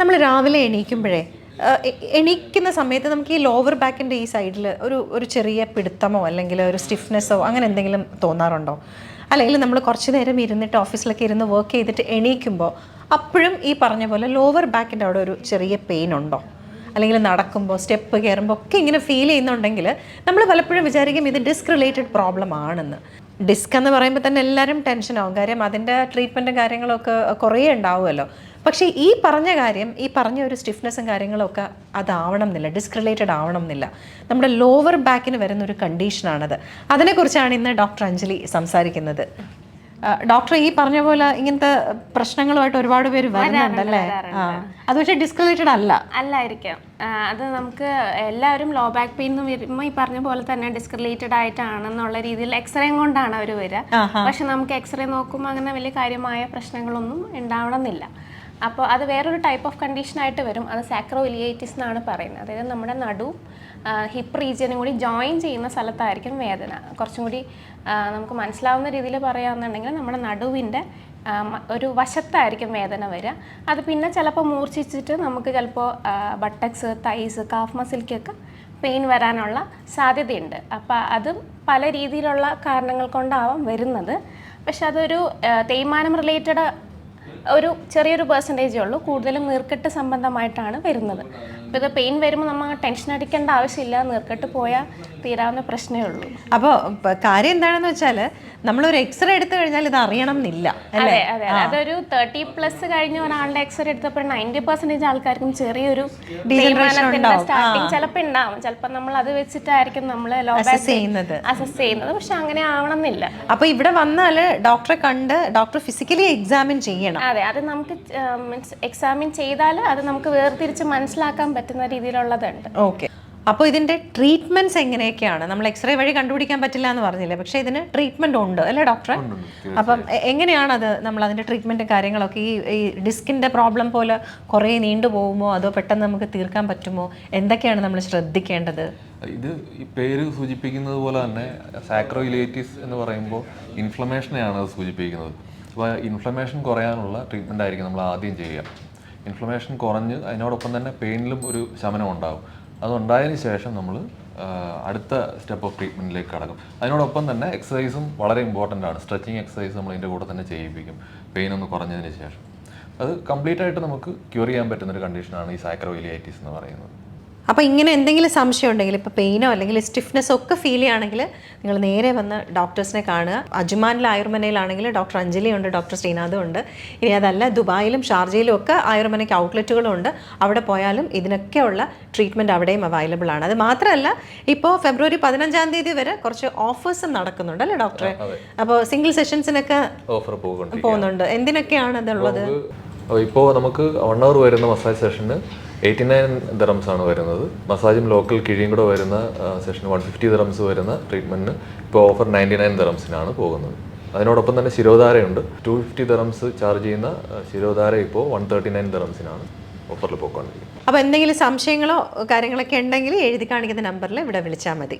നമ്മൾ രാവിലെ എണീക്കുമ്പോഴേ എണീക്കുന്ന സമയത്ത് നമുക്ക് ഈ ലോവർ ബാക്കിന്റെ ഈ സൈഡിൽ ഒരു ഒരു ചെറിയ പിടുത്തമോ അല്ലെങ്കിൽ ഒരു സ്റ്റിഫ്നെസ്സോ അങ്ങനെ എന്തെങ്കിലും തോന്നാറുണ്ടോ? അല്ലെങ്കിൽ നമ്മൾ കുറച്ച് നേരം ഇരുന്നിട്ട് ഓഫീസിലൊക്കെ ഇരുന്ന് വർക്ക് ചെയ്തിട്ട് എണീക്കുമ്പോൾ അപ്പോഴും ഈ പറഞ്ഞ പോലെ ലോവർ ബാക്കിന്റെ അവിടെ ഒരു ചെറിയ പെയിൻ ഉണ്ടോ? അല്ലെങ്കിൽ നടക്കുമ്പോൾ സ്റ്റെപ്പ് കയറുമ്പോൾ ഒക്കെ ഇങ്ങനെ ഫീൽ ചെയ്യുന്നുണ്ടെങ്കിൽ നമ്മൾ പലപ്പോഴും വിചാരിക്കും ഇത് ഡിസ്ക് റിലേറ്റഡ് പ്രോബ്ലം ആണെന്ന്. ഡിസ്ക് എന്ന് പറയുമ്പോൾ തന്നെ എല്ലാവരും ടെൻഷനാവും കാര്യം അതിന്റെ ട്രീറ്റ്മെന്റും കാര്യങ്ങളൊക്കെ കുറേ ഉണ്ടാവുമല്ലോ. പക്ഷേ ഈ പറഞ്ഞ കാര്യം ഈ പറഞ്ഞ ഒരു സ്റ്റിഫ്നെസ്സും കാര്യങ്ങളൊക്കെ അതാവണം എന്നില്ല ഡിസ്ക്രിലേറ്റഡ് ആവണം എന്നില്ല നമ്മുടെ ലോവർ ബാക്കിന് വരുന്ന ഒരു കണ്ടീഷനാണത് അതിനെക്കുറിച്ചാണ് ഇന്ന് ഡോക്ടർ അഞ്ജലി സംസാരിക്കുന്നത്. ഡോക്ടർ ഈ പറഞ്ഞ പോലെ ഇങ്ങനത്തെ പ്രശ്നങ്ങളുമായിട്ട് ഒരുപാട് പേര് വരുന്നുണ്ടല്ലേ? അത് പക്ഷേ ഡിസ്ക് റിലേറ്റഡ് അല്ല. അല്ലായിരിക്കാം. അത് നമുക്ക് എല്ലാവരും ലോ ബാക്ക് പെയിൻ എന്ന് വരുമ്പോൾ ഈ പറഞ്ഞ പോലെ തന്നെ ഡിസ്ക്രിലേറ്റഡ് ആയിട്ടാണെന്നുള്ള രീതിയിൽ എക്സ്റേ കൊണ്ടാണ് അവർ വരിക പക്ഷെ നമുക്ക് എക്സ്റേ നോക്കുമ്പോൾ അങ്ങനെ വലിയ കാര്യമായ പ്രശ്നങ്ങളൊന്നും ഉണ്ടാവണമെന്നില്ല അപ്പോൾ അത് വേറൊരു ടൈപ്പ് ഓഫ് കണ്ടീഷൻ ആയിട്ട് വരും. അത് സാക്രോ ഇലിയേറ്റിസ് എന്നാണ് പറയുന്നത്. അതായത് നമ്മുടെ നടു ഹിപ്പ് റീജിയനും കൂടി ജോയിൻ ചെയ്യുന്ന സ്ഥലത്തായിരിക്കും വേദന. കുറച്ചും കൂടി നമുക്ക് മനസ്സിലാവുന്ന രീതിയിൽ പറയുകയാണെന്നുണ്ടെങ്കിൽ നമ്മുടെ നടുവിന്റെ ഒരു വശത്തായിരിക്കും വേദന വരിക. അത് പിന്നെ ചിലപ്പോൾ മൂർച്ഛിച്ചിട്ട് നമുക്ക് ചിലപ്പോൾ ബട്ടക്സ് തൈസ് കാഫ് മസിൽക്കൊക്കെ പെയിൻ വരാനുള്ള സാധ്യതയുണ്ട്. അപ്പോൾ അത് പല രീതിയിലുള്ള കാരണങ്ങൾ കൊണ്ടാവാം വരുന്നത്. പക്ഷെ അതൊരു തേയ്മാനം റിലേറ്റഡ് ഒരു ചെറിയൊരു പെർസെന്റേജേ ഉള്ളൂ. കൂടുതലും നീർക്കെട്ട് സംബന്ധമായിട്ടാണ് വരുന്നത്. അപ്പോൾ ഇത് പെയിൻ വരുമ്പോൾ നമ്മൾ ടെൻഷൻ അടിക്കേണ്ട ആവശ്യമില്ല. നീർക്കെട്ട് പോയാൽ തീരാവുന്ന പ്രശ്നമേ ഉള്ളൂ. അപ്പോൾ കാര്യം എന്താണെന്ന് വെച്ചാൽ നമ്മളൊരു എക്സ്റേ എടുത്തു കഴിഞ്ഞാൽ ഇത് അറിയണം എന്നില്ല അതെ അതെ അതൊരു തേർട്ടി പ്ലസ് കഴിഞ്ഞ ഒരാളുടെ എക്സ്റേ എടുത്തപ്പോൾ നയന്റി പെർസെന്റേജ് ആൾക്കാർക്കും ചെറിയൊരു സ്റ്റാർട്ടിങ് ചിലപ്പോൾ ഉണ്ടാവും. ചിലപ്പോൾ നമ്മൾ അത് വെച്ചിട്ടായിരിക്കും നമ്മൾ അസസ് ചെയ്യുന്നത്. അസസ് ചെയ്യുന്നത്. പക്ഷെ അങ്ങനെ ആവണമെന്നില്ല. അപ്പോൾ ഇവിടെ വന്നാൽ ഡോക്ടറെ കണ്ട് ഡോക്ടർ ഫിസിക്കലി എക്സാമിൻ ചെയ്യണം. അതെ അത് നമുക്ക് മീൻസ് എക്സാമിൻ ചെയ്താൽ അത് നമുക്ക് വേർതിരിച്ച് മനസ്സിലാക്കാൻ പറ്റുന്ന രീതിയിലുള്ളതുണ്ട്. ഓക്കെ. അപ്പോൾ ഇതിന്റെ ട്രീറ്റ്മെന്റ്സ് എങ്ങനെയൊക്കെയാണ്? നമ്മൾ എക്സ്റേ വഴി കണ്ടുപിടിക്കാൻ പറ്റില്ല എന്ന് പറഞ്ഞില്ലേ? പക്ഷേ ഇതിന് ട്രീറ്റ്മെന്റ് ഉണ്ട് അല്ലേ ഡോക്ടറെ? അപ്പം എങ്ങനെയാണ് അത് നമ്മൾ അതിന്റെ ട്രീറ്റ്മെന്റും കാര്യങ്ങളൊക്കെ ഈ ഈ ഡിസ്കിന്റെ പ്രോബ്ലം പോലെ കുറേ നീണ്ടു പോകുമോ? അതോ പെട്ടെന്ന് നമുക്ക് തീർക്കാൻ പറ്റുമോ? എന്തൊക്കെയാണ് നമ്മൾ ശ്രദ്ധിക്കേണ്ടത്? ഇത് ഈ പേര് സൂചിപ്പിക്കുന്നത് പോലെ തന്നെ സാക്രോയിലേറ്റീസ് എന്ന് പറയുമ്പോൾ ഇൻഫ്ലമേഷനെയാണ് അത് സൂചിപ്പിക്കുന്നത്. അപ്പോൾ ഇൻഫ്ലമേഷൻ കുറയാനുള്ള ട്രീറ്റ്മെന്റ് ആയിരിക്കും നമ്മൾ ആദ്യം ചെയ്യുക. ഇൻഫ്ലമേഷൻ കുറഞ്ഞ് അതിനോടൊപ്പം തന്നെ പെയിനിലും ഒരു ശമനം ഉണ്ടാകും അതുണ്ടായതിന് ശേഷം നമ്മൾ അടുത്ത സ്റ്റെപ്പ് ഓഫ് ട്രീറ്റ്മെന്റിലേക്ക് കടക്കും. അതിനോടൊപ്പം തന്നെ എക്സസൈസും വളരെ ഇമ്പോർട്ടന്റ് ആണ്. സ്ട്രെച്ചിങ് എക്സസൈസ് നമ്മൾ ഇതിന്റെ കൂടെ തന്നെ ചെയ്യിപ്പിക്കും. പെയിൻ ഒന്ന് കുറഞ്ഞതിന് ശേഷം. അത് കംപ്ലീറ്റ് ആയിട്ട് നമുക്ക് ക്യൂർ ചെയ്യാൻ പറ്റുന്ന ഒരു കണ്ടീഷനാണ് ഈ സാക്രോയിലിയൈറ്റിസ് എന്ന് പറയുന്നത്. അപ്പോൾ ഇങ്ങനെ എന്തെങ്കിലും സംശയം ഉണ്ടെങ്കിൽ ഇപ്പോൾ പെയിനോ അല്ലെങ്കിൽ സ്റ്റിഫ്നെസ്സോ ഒക്കെ ഫീൽ ചെയ്യുകയാണെങ്കിൽ നിങ്ങൾ നേരെ വന്ന് ഡോക്ടേഴ്സിനെ കാണുക. അജുമാനിൽ ആയുർമനയിലാണെങ്കിൽ ഡോക്ടർ അഞ്ജലി ഉണ്ട് ഡോക്ടർ ശ്രീനാഥും ഉണ്ട്. ഇനി അതല്ല ദുബായിലും ഷാർജയിലും ഒക്കെ ആയുർമനയ്ക്ക് ഔട്ട്ലെറ്റുകളും ഉണ്ട്. അവിടെ പോയാലും ഇതിനൊക്കെയുള്ള ട്രീറ്റ്മെന്റ് അവിടെയും അവൈലബിൾ ആണ്. അത് മാത്രമല്ല ഇപ്പോൾ ഫെബ്രുവരി പതിനഞ്ചാം തീയതി വരെ കുറച്ച് ഓഫേഴ്സും നടക്കുന്നുണ്ട് അല്ലേ ഡോക്ടറെ അപ്പോൾ സിംഗിൾ സെഷൻസിനൊക്കെ ഓഫർ പോകുന്നുണ്ട് പോകുന്നുണ്ട്. എന്തിനൊക്കെയാണ് അതുള്ളത് ഇപ്പോൾ നമുക്ക് വൺ അവർ വരുന്ന മസാജ് സെഷന് എയ്റ്റി നയൻ ദറംസ് ആണ് വരുന്നത്. മസാജും ലോക്കൽ കിഴിയും കൂടെ വരുന്ന സെഷൻ വൺ ഫിഫ്റ്റി ദറംസ് വരുന്ന ട്രീറ്റ്മെന്റിന് ഇപ്പോൾ ഓഫർ നയന്റി നയൻ ദറംസിനാണ് പോകുന്നത്. അതിനോടൊപ്പം തന്നെ ശിരോധാരയുണ്ട്. ടു ഫിഫ്റ്റി ദറംസ് ചാർജ് ചെയ്യുന്ന ശിരോധാര ഇപ്പോൾ വൺ തേർട്ടി നയൻ ദറംസിനാണ് ഓഫറിൽ പോയിക്കൊണ്ടിരിക്കുന്നത്. അപ്പോൾ എന്തെങ്കിലും സംശയങ്ങളോ കാര്യങ്ങളൊക്കെ ഉണ്ടെങ്കിൽ എഴുതി കാണിക്കുന്ന നമ്പറിൽ ഇവിടെ വിളിച്ചാൽ മതി.